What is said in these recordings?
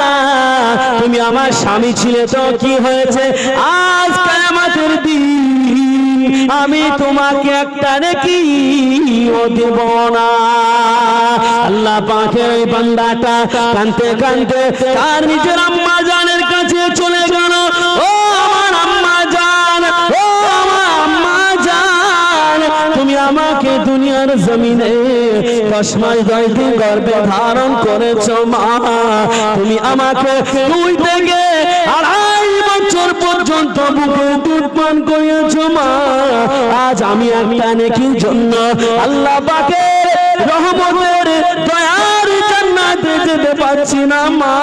না তুমি আমার স্বামী ছিলে তো কি হয়েছে? আজ দিন আমি তোমাকে একটা নাকি ও দেব না। আল্লাহ ওই বান্দাটা কানতে কানতে নিজের আম্মা জানের কাছে চলে গেল। ও আমার আম্মা জান, ও আমার আম্মা জান, তুমি আমাকে দুনিয়ার জমিনে দশ মাস দশ দিন গর্বে ধারণ করেছ, মা। তুমি আমাকে দুই থেকে আড়াই বছর পর্যন্ত বুকে দুধ পান করিয়েছো, মা। আজ আমি একটা নেকির জন্য আল্লাহ পাকে রহমতের দয়া পারছি না মা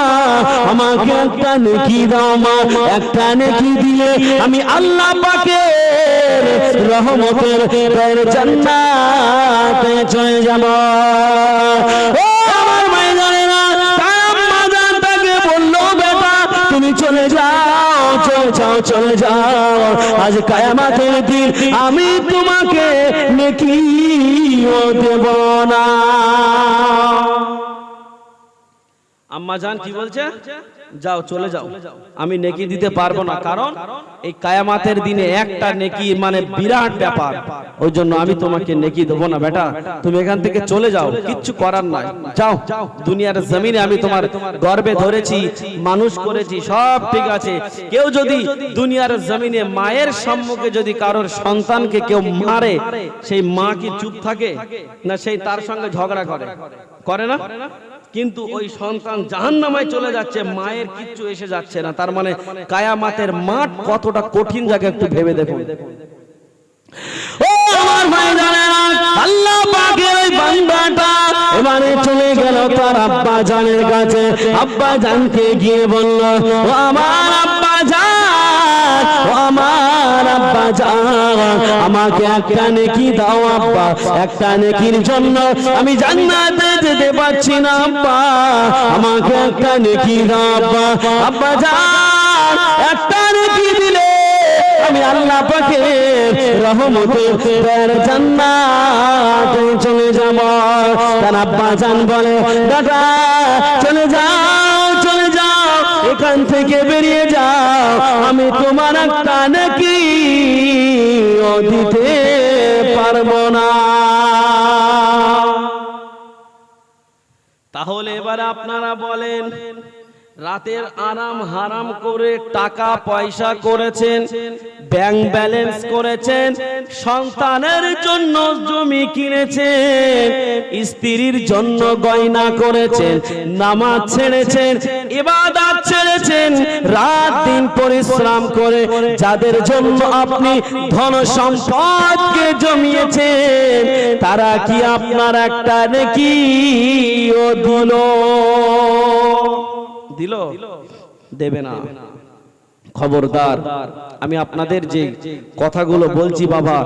আমাকে একটা নেকি দাও মা? একটা নেকি দিলে আমি আল্লাহ পাকে রহমতের দয়ার জান্নাতে চলে যাব। ও আমার মাই জানে না আম্মা জান তাকে বলল, বেটা, তুমি চলে যাও চলে যাও চলে যাও। আজ কায়ামাতের দিন আমি তোমাকে নেকি দেব না। আম্মা জান কি বলছে? যাও চলে যাও। আমি নেকি দিতে পারব না কারণ এই কায়ামাতের দিনে একটা নেকি মানে বিরাট ব্যাপার। ওই জন্য আমি তোমাকে নেকি দেবো না বেটা। তুমি এখান থেকে চলে যাও কিচ্ছু করার নাই। যাও দুনিয়ার জমিনে আমি তোমার গর্বে ধরেছি মানুষ করেছি সব ঠিক আছে। কেউ যদি দুনিয়ার জমিনে মায়ের সম্মুখে যদি কারোর সন্তানকে কেউ মারে সেই মা কি চুপ থাকে? না সেই তার সঙ্গে ঝগড়া করে। করে না? কিন্তু ওই সন্তান জাহান নামায় চলে যাচ্ছে মায়ের কিচ্ছু এসে যাচ্ছে না। তার মানে কায়ামাতের মাঠ কতটা কঠিন জায়গা একটু ভেবে দেখুন। ও আমার ভাই জানেরা আল্লাহ পাকের ওই বান্দাটা এবারে চলে গেল তার আব্বা জানের কাছে। আব্বা জানকে গিয়ে বলল ও আমার আব্বা জান ও আমার আব্বা জান আমাকে একটা নেকি দাও আব্বা, একটা নেকির জন্য আমি জান্নাতে যেতে না আব্বা। আমাকে একটা নেকি দাও আব্বা। আব্বা একটা নেকি দিলে আমি আল্লাহ পাকে রহমতের জান্নাতে চলে যাব। তার আব্বা জান বলে, দাদা, চলে যাও চলে যাও, এখান থেকে বেরিয়ে যাও। আমি তোমার একটা নাকি দিতে পারব না। তাহলে এবার আপনারা বলেন রাতের আরাম হারাম করে টাকা পয়সা করেছেন ব্যাংক ব্যালেন্স করেছেন সন্তানের জন্য জমি কিনেছেন স্ত্রীর জন্য গয়না করেছেন, নামাজ ছেড়েছেন, ইবাদত ছেড়েছেন, রাত দিন পরিশ্রম করে যাদের জন্য আপনি ধন সম্পদকে জমিয়েছেন, তারা কি আপনার একটা নাকি ও দিল? দিল? দেবে না। খবরদার। আমি আপনাদের যে কথাগুলো বলছি বাবা,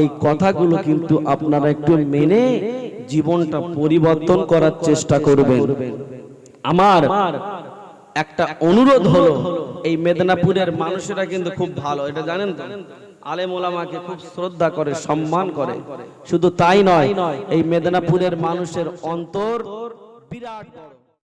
এই কথাগুলো কিন্তু আপনারা একটু মেনে জীবনটা পরিবর্তন করার চেষ্টা করবেন। আমার একটা অনুরোধ হলো, এই মেদিনীপুরের মানুষেরা কিন্তু খুব ভালো, এটা জানেন তো? আলেম ওলামাকে খুব শ্রদ্ধা করে, সম্মান করে। শুধু তাই নয়, এই মেদিনীপুরের মানুষের অন্তর বিরাট